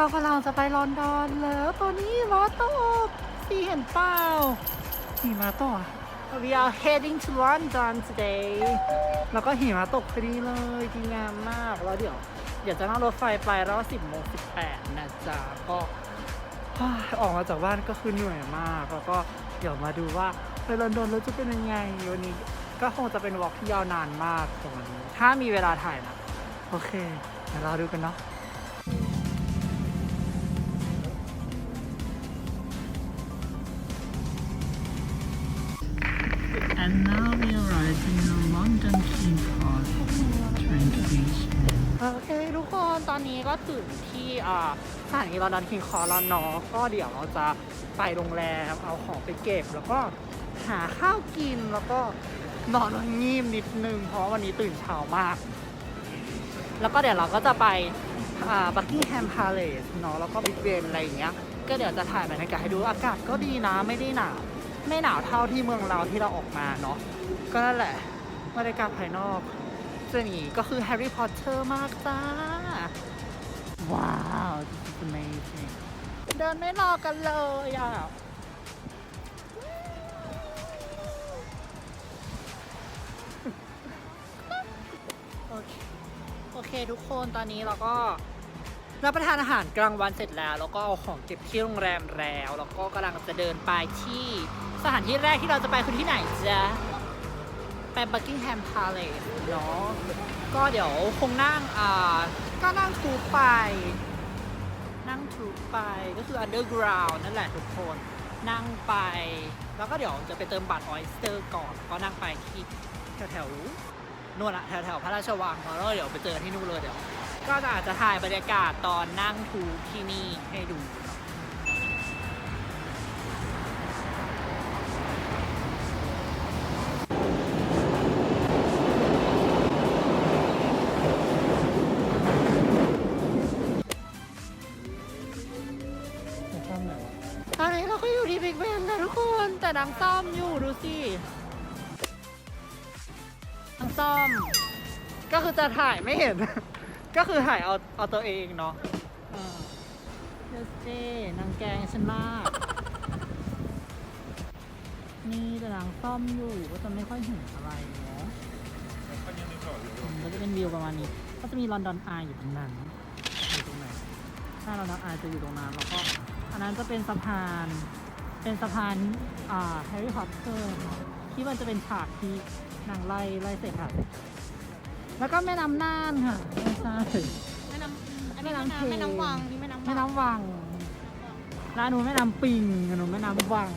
เรากำลังจะไปลอนดอนแล้วตอนนี้มาตกสีเห็นเปล่าหิมาตกอะ We are heading to London today แล้วก็หิมะตกพอดีเลยดีงามมากแล้วเดี๋ยว เดี๋ยวจะนั่งรถไฟไปแล้ว10โมง18นะจ๊ะก็ออกมาจากบ้านก็คือเหนื่อยมาก แล้วก็เดี๋ยวมาดูว่าไปลอนดอนแล้วจะเป็นยังไงวันนี้ก็คงจะเป็นวอล์กที่ยาวนานมากตรงนี้ถ้ามีเวลาถ่ายนะ โอเคเดี๋ยวเราดูกันเนาะ And now we arrive in the London King Cross train station โอเคทุกคนตอนนี้ก็ถึงที่อ่าสถานีลอนดอนคิงคอร์แล้วเนาะก็เดี๋ยวเราจะไปโรงแรมเอาของไปเก็บ แล้วก็หาข้าวกินแล้วก็นอนงีบนิดนึง เพราะวันนี้ตื่นเช้ามาก แล้วก็เดี๋ยวเราก็จะไปบักกิ้งแฮมพาเลสเนาะแล้วก็บิ๊กเบนอะไรอย่างเงี้ย ก็เดี๋ยวจะถ่ายบรรยากาศให้ดูอากาศก็ดีนะไม่ได้หนาว ไม่หนาวเท่าที่เมืองเราที่เราออกมาเนาะก็นั่นแหละบรรยากาศภายนอกเจนี่ก็คือแฮร์รี่พอตเตอร์มากจ้า ว้าว this is amazing เดินไม่รอกันเลยอะโอเคโอเคทุกคนตอนนี้เราก็รับประทานอาหารกลางวันเสร็จแล้ว แล้วก็เอาของเก็บที่โรงแรมแล้ว แล้วก็กำลังจะเดินไปที่ สถานที่แรกที่เราจะไปคือที่ไหนจ๊ะ ไปบักกิงแฮมพาเลสเนาะ ก็เดี๋ยวคงนั่งอ่าก็นั่งทูไป นั่งทูไปก็คือ underground นั่นแหละทุกคน นั่งไป แล้วก็เดี๋ยวจะไปเติมบัตรออยสเตอร์ก่อน ก็นั่งไปที่แถวๆนู่นอะแถวๆพระราชวังเนอะแล้วเดี๋ยวไปเจอที่นู่นเลยเดี๋ยว ก็อาจจะถ่ายบรรยากาศตอนนั่งทูที่นี่ให้ดู ตอนนี้เราก็อยู่ที่บิ๊กเบนนะทุกคน แต่นางซ่อมอยู่ดูสินางซ่อม ก็คือจะถ่ายไม่เห็น ก็คือถ่ายเอาเอาตัวเองเนาะเออเดยวเจนางแกงฉันมาก นี่แต่นางซ่อมอยู่ก็จะไม่ค่อยเห็นอะไรเนาะมก็จะเป็นวิวประมาณนี้ ก็จะมีลอนดอนไออยู่ตรงนั้นอยู่ตรงไหนถ้าลอนดอนไอจะอยู่ตรงนั้นแล้วก็ อันนั้นจะเป็นสะพาน เป็นสะพานอ่าแฮร์รี่พอตเตอร์ที่มันจะเป็นฉากที่นางไล่ไล่เสร็จค่ะ แล้วก็แม่น้ำน่านค่ะไม่ใช่แม่น้ำอันนี้แม่แม่น้ำน้ำเทแม่น้ำวังนี่แม่น้ำแม่น้ำวังร้านหนูแม่น้ำปิงอันหนูแม่น้ำวัง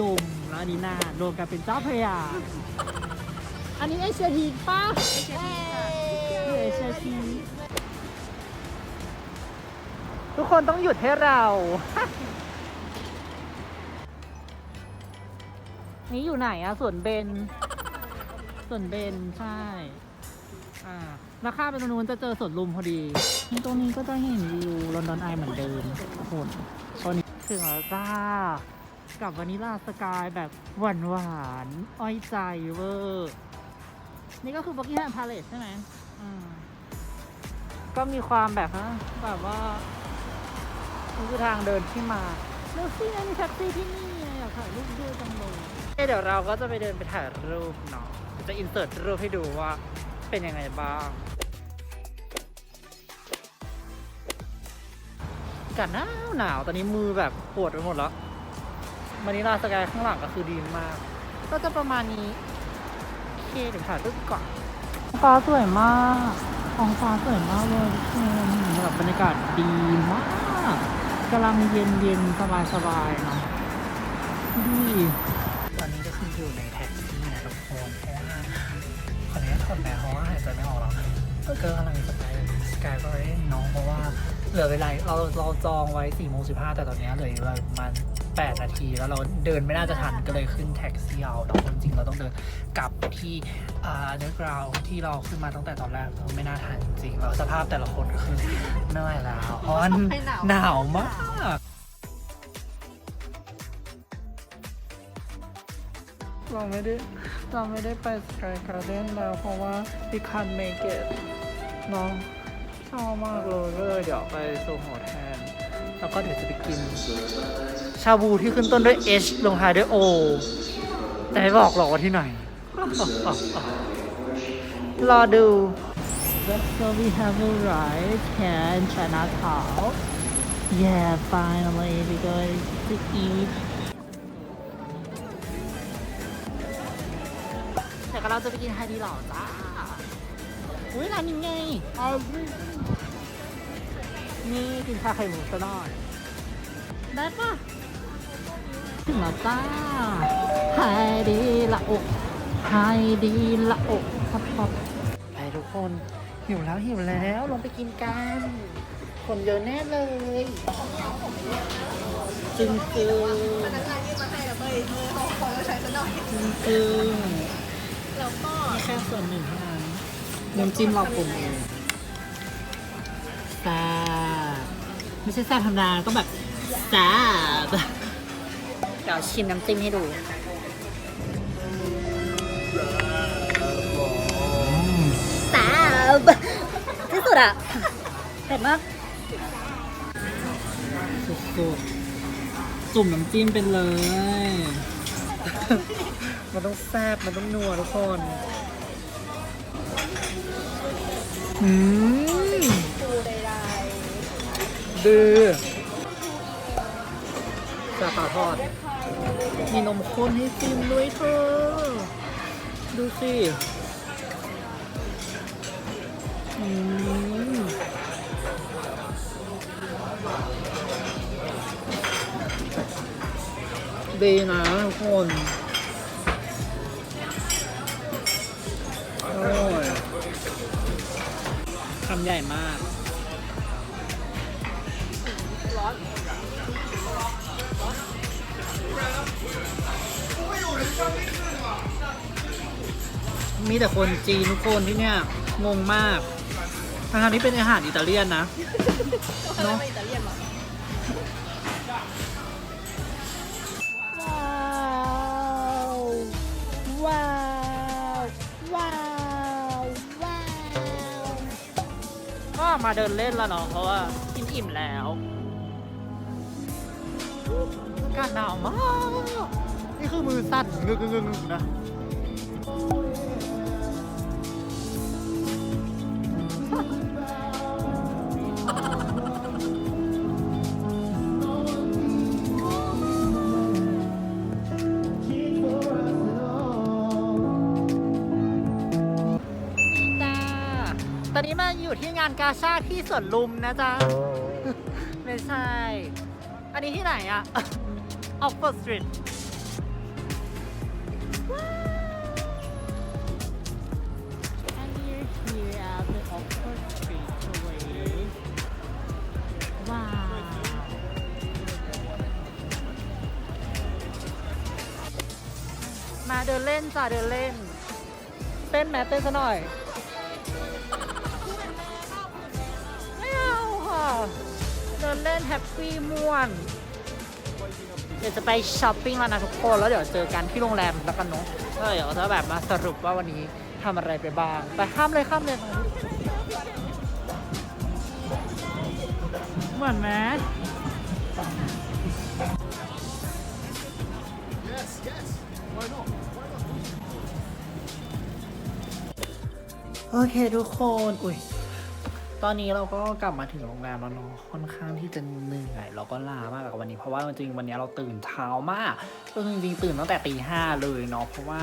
ยมแล้วอันนี้น่านรวมกันเป็นเจ้าพระยา อันนี้เอเชียทีกป้าเอเชียทีค่ะเอเชียทีก ทุกคนต้องหยุดให้เรา นี่อยู่ไหนอะสวนเบนสวนเบน ใช่ อ่าแล้วข้ามไปตรงนู้นจะเจอสวนลุมพอดีตรงนี้ก็จะเห็นวิวลอนดอนไอเหมือนเดิมคนตอนนี้ถึงแล้วจ้ากับวานิลาสกายแบบหวานหวานอ้อยใจเวอร์นี่ก็คือบักกิ้แฮมพาเลสใช่ไหมอืมก็มีความแบบฮะแบบว่า นี่คือทางเดินที่มาแล้วสิอันนี้แท็กซี่ที่นี่ไงอยากถ่ายรูปด้วยจังเลยเดี๋ยวเราก็จะไปเดินไปถ่ายรูปเนาะเดี๋ยวจะอินเสิร์ตรูปให้ดูว่าเป็นยังไงบ้างอากาศหนาวหนาวตอนนี้มือแบบปวดไปหมดแล้วมานิลาสกายข้างหลังก็คือดีมาก ก็จะประมาณนี้โอเคเดี๋ยวถ่ายรูปก่อนฟ้าสวยมากท้องฟ้าสวยมากเลยทุกคนแบบบรรยากาศดีมาก กำลังเย็นเย็นสบายสบายเนาะดีตอนนี้ก็คืออยู่ในแท็กซี่นะทุกคนเพราะว่าขออนุญาตถอดแมสเพราะว่าหายใจไม่ออกแล้วก็กำลังสกายสกายก็เลยน้องเพราะว่าเหลือเวลาเราเราจองไว้4ี่โมงสิแต่ตอนนี้เหลือประมาณ8นาทีแล้วเราเดินไม่น่าจะทันก็เลยขึ้นแท็กซี่เอาแต่ความจริงเราต้องเดินกลับที่ เนื้อกราวที่เราขึ้นมาตั้งแต่ตอนแรกไม่น่าทันจริงๆแล้วสภาพแต่ละคนก็คือเหนื่อยแล้วเพราะว่าหนาวมากเราไม่ได้เราไม่ได้ไปสกายการ์เด้นแล้วเพราะว่า we can't make it เนาะชอบมากเลยก็เลยเดี๋ยวไปโซโหแทน แล้วก็เดี๋ยวจะไปกิน ชาบูที่ขึ้นต้นด้วย H ลงท้ายด้วย O แต่ไม่บอกหรอกว่าที่ไหน รอดู So we have arrived here in Chinatown. Yeah, finally we going to eat. เดี๋ยวเราจะไปกินไฮดีหล่าจ้าอุ้ยร้านนี้ไงนี่กินชาไข่หมูซะหน่อย ได้ปะถึงแล้วจ้าไฮดีละอ กไฮดีละอกฮอตฮอตไปทุกคนหิวแล้วหิวแล้วลงไปกินกัน คนเยอะแน่เลยจึงจึงพนักงานยื่นมาให้แล้วเว้ยมือเขาขอเราใช้ซะหน่อยจึงจึงแล้วก็นี่แค่ส่วนหนึ่งเท่านั้นน้ำจิ้มเราปรุงเองแซ่บไม่ใช่แซ่บธรรมดาต้องแบบแซ่บเดี๋ยวชิมน้ำจิ้มให้ดู อะเผ็ดมากสุดๆจุ่มน้ำจิ้มเป็นเลย มันต้องแซ่บมันต้องนัวทุกคนอืมดือซาปาทอด มีนมข้นให้จิ้มด้วยเธอ ดูสิอืม ดีนะทุกคนอร่อยคำใหญ่มากมีแต่คนจีนทุกคนที่เนี่ย งงมาก ทางที่เป็นอาหารอิตาเลียนนะเนาะอิตาเลียนเหรอว้าวว้าว ว้าว ว้าว ก็มาเดินเล่นแล้วเนาะเพราะว่ากินอิ่มแล้วอากาศหนาวมาก นี่คือมือสั่นงึกงึกงึกนะ อนนี้มาอยู่ที่งานกาชาดที่สวนลุมนะจ๊ะ ไม่ใช่ อันนี้ที่ไหนอะออกฟอร์สตรีทว้าวมาเดินเล่นจ้ะเดินเล่น เต้นแมเต้นซะหน่อย เดินเล่นแฮปปี้ม่วน เดี๋ยวจะไปช้อปปิ้งแล้วนะทุกคน แล้วเดี๋ยวเจอกันที่โรงแรมแล้วกันเนาะแล้วเดี๋ยวจะแบบมาสรุปว่าวันนี้ทำอะไรไปบ้าง ไปข้ามเลยข้ามเลยเหมือนไหมโอเคทุกคน อุ้ย ตอนนี้เราก็กลับมาถึงโรงแรมแล้วเนาะค่อนข้างที่จะเหนื่อยแล้วก็ลามากกับวันนี้ เพราะว่าจริงๆวันนี้เราตื่นเช้ามากก็จริงๆตื่นตั้งแต่ตีห้าเลยเนาะเพราะว่า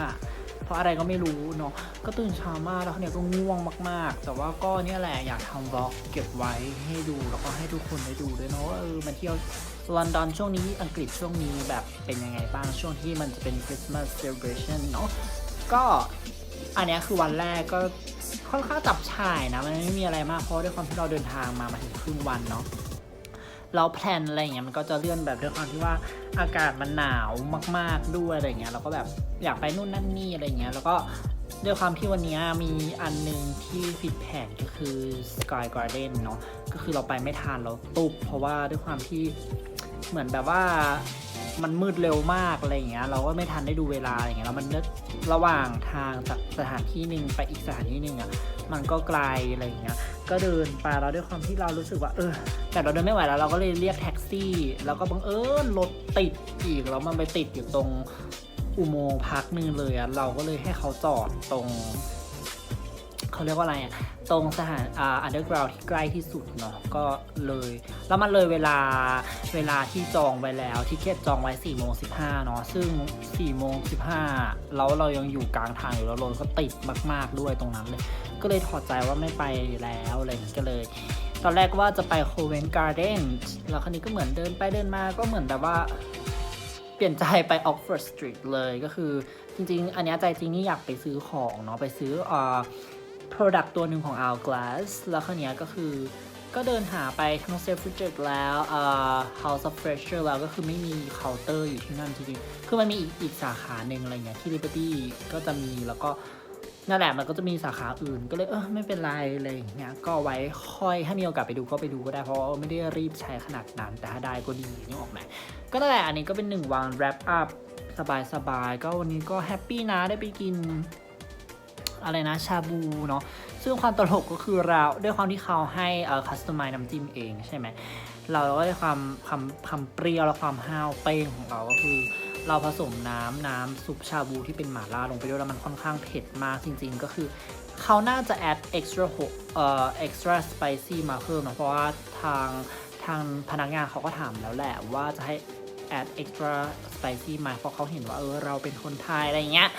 เพราะอะไรก็ไม่รู้เนาะก็ตื่นเช้ามากแล้วเนี่ยก็ง่วงมาก ๆ แต่ว่าก็เนี่ยแหละอยากทำบล็อกเก็บไว้ให้ดูแล้วก็ให้ทุกคนได้ดูด้วยเนาะว่าเออมาเที่ยวลอนดอนช่วงนี้อังกฤษช่วงนี้แบบเป็นยังไงบ้างช่วงที่มันจะเป็นคริสต์มาสเซเลบรชันเนาะก็อันเนี้ยคือวันแรกก็ ค่อนข้างจับฉ่ายนะ มันไม่มีอะไรมากเพราะด้วยความที่เราเดินทางมามาถึงครึ่งวันเนาะเราแพลนอะไรอย่างเงี้ยมันก็จะเลื่อนแบบด้วยความที่ว่าอากาศมันหนาวมาก ๆด้วยอะไรเงี้ยเราก็แบบอยากไปนู่นนั่นนี่อะไรเงี้ยแล้วก็ด้วยความที่วันนี้มีอันหนึงที่ผิดแผนก็คือ Sky Garden เนาะก็คือเราไปไม่ทันเราตุบเพราะว่าด้วยความที่เหมือนแบบว่า มันมืดเร็วมากอะไรอย่างเงี้ยเราก็ไม่ทันได้ดูเวลาอะไรอย่างเงี้ยแล้วมันนึกระหว่างทางจากสถานที่หนึ่งไปอีกสถานที่หนึ่งอะมันก็ไกลอะไรอย่างเงี้ยก็เดินไปแล้วด้วยความที่เรารู้สึกว่าเออแต่เราเดินไม่ไหวแล้วเราก็เลยเรียกแท็กซี่ แล้วก็บังเอิญรถติดอีกแล้วมันไปติดอยู่ตรงอุโมงค์พักนึงเลยอะเราก็เลยให้เขาจอดตรง เขาเรียกว่าอะไรอะตรงสถานอ่าอันเดอร์กราวที่ใกล้ที่สุดเนาะก็เลย แล้วมันเลยเวลาเวลาที่จองไว้แล้วที่เคสจองไว้4ี่โมงสิเนาะซึ่ง4ี่โมงสิแล้วเรายังอยู่กลางทางอยู่แล้วรถก็ติดมาก ๆด้วยตรงนั้นเลย ก็เลยถอดใจว่าไม่ไปแล้วอะไรอย่างนี้ก็เลยตอนแรกว่าจะไปโคเวนการ์เดนแล้วคราวนี้ก็เหมือนเดินไปเดินมาก็เหมือนแบบว่า เปลี่ยนใจไป Oxford Street เลยก็คือจริงๆ อันนี้ใจจริงนี่อยากไปซื้อของเนาะไปซื้ออ่า product ตัวหนึ่งของ Hourglass แล้วคราวเนี้ยก็คือก็เดินหาไปทั้ง Self Reject แล้วอ่า House of Fresher แล้วก็คือไม่มีเคาน์เตอร์อยู่ที่นั่นจริงๆคือมันมีอีกอีกสาขาหนึ่งอะไรเงี้ยที่ Liberty ก็จะมีแล้วก็นั่นแหละมันก็จะมีสาขาอื่นก็เลยเออไม่เป็นไรอะไรอย่างเงี้ยก็ไว้ค่อยถ้ามีโอกาสไปดูก็ไปดูก็ได้เพราะว่าไม่ได้รีบใช้ขนาดนั้น แต่ถ้าได้ก็ดีนี่ออกไหมก็นั่นแหละอันนี้ก็เป็นหนึ่งวัน wrap up สบายๆก็วันนี้ก็แฮปปี้นะได้ไปกิน อะไรนะชาบูเนาะซึ่งความตลกก็คือเราด้วยความที่เขาให้เอ่อคัสตอมไมน้ำจิ้มเองใช่ไหมเราก็ได้ความความความเปรี้ยวและความห้าวเป้งของเราก็คือ เราผสมน้ำน้ำซุปชาบูที่เป็นหม่าล่าลงไปด้วยแล้วมันค่อนข้างเผ็ดมากจริง ๆ ก็คือเขาน่าจะ add extra เอ่อ extra spicy มาเพิ่มนะเพราะว่าทางทางพนักงานเขาก็ถามแล้วแหละว่าจะให้ add extra spicy มาเพราะเขาเห็นว่าเออเราเป็นคนไทยอะไรเงี้ย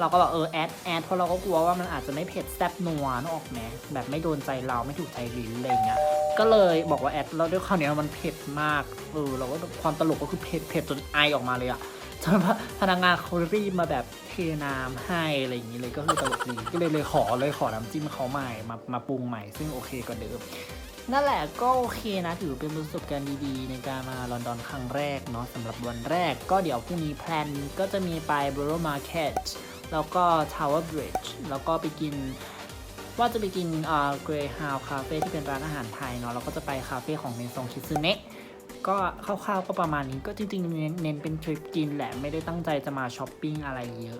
เราก็บอกเออแอดแอดเพราะเราก็กลัวว่ามันอาจจะไม่เผ็ดแซ่บนัวนึกออกไหมแบบไม่โดนใจเราไม่ถูกใจลิ้นอะไรเงี้ยก็เลยบอกว่าแอดแล้วด้วยคราวนี้มันเผ็ดมากเออเราก็ความตลกก็คือเผ็ดเผ็ดจนไอออกมาเลยอะจนพนักงานเขารีบมาแบบเทน้ำให้อะไรอย่างนี้เลยก็คือตลกดีก็เลยเลยขอเลยขอน้ำจิ้มเขาใหม่มามาปรุงใหม่ซึ่งโอเคกว่าเดิมนั่นแหละก็โอเคนะ ถือเป็นประสบการณ์ดีๆ ในการมาลอนดอนครั้งแรกเนาะสำหรับวันแรกก็เดี๋ยวพรุ่งนี้แพลนก็จะมีไป Borough Market แล้วก็ Tower Bridge แล้วก็ไปกินว่าจะไปกินอ่า Greyhound Cafe ที่เป็นร้านอาหารไทยเนาะแล้วก็จะไปคาเฟ่ของเนซงคิซึเนะก็คร่าวๆก็ประมาณนี้ก็จริงๆเน้นเน้นเป็นทริปกินแหละไม่ได้ตั้งใจจะมาช้อปปิ้งอะไรเยอะ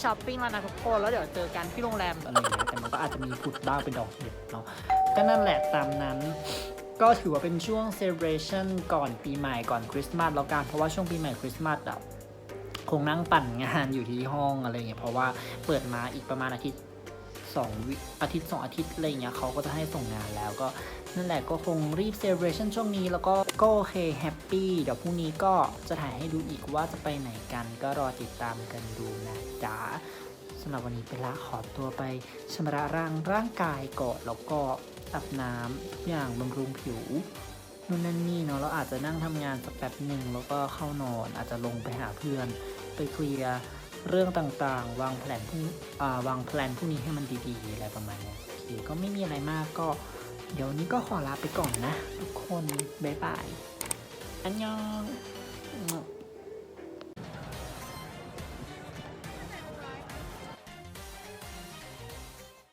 ช้อปปิ้งแล้วนะทุกคนแล้วเดี๋ยวเจอกันที่โรงแรมอะไรอย่างเงี้ยแต่มันก็อาจจะมีฟุดบ้างเป็นดอกเห็ดเนาะก็นั่นแหละตามนั้น ก็ถือว่าเป็นช่วง celebration ก่อนปีใหม่ก่อนคริสต์มาสแล้วกันเพราะว่าช่วงปีใหม่คริสต์มาสอะ คงนั่งปั่นงานอยู่ที่ห้องอะไรเงี้ยเพราะว่าเปิดมาอีกประมาณอาทิตย์สองวิอาทิตย์สองอาทิตย์อะไรเงี้ยเขาก็จะให้ส่งงานแล้วก็นั่นแหละก็คงรีบ celebration ช่วงนี้แล้วก็ก็โอเคแฮปปี้เดี๋ยวพรุ่งนี้ก็จะถ่ายให้ดูอีกว่าจะไปไหนกัน ก็รอติดตามกันดูนะจ๊ะสำหรับวันนี้ไปละขอตัวไปชำระร่างร่างกายก่อนแล้วก็อาบน้ำทุกอย่างบำรุงผิว นู่นนั่นนี่เนาะเราอาจจะนั่งทำงานสักแป๊บหนึ่งแล้วก็เข้านอน อาจจะลงไปหาเพื่อน ไปเคลียร์เรื่องต่างๆ วางแผนพรุ่งอ่าวางแผนพรุ่งนี้ให้มันดีๆอะไรประมาณเนี้ยโอเคก็ไม่มีอะไรมากก็ เดี๋ยวนี้ก็ขอลาไปก่อนนะ ทุกคนบ๊ายบายอันยอง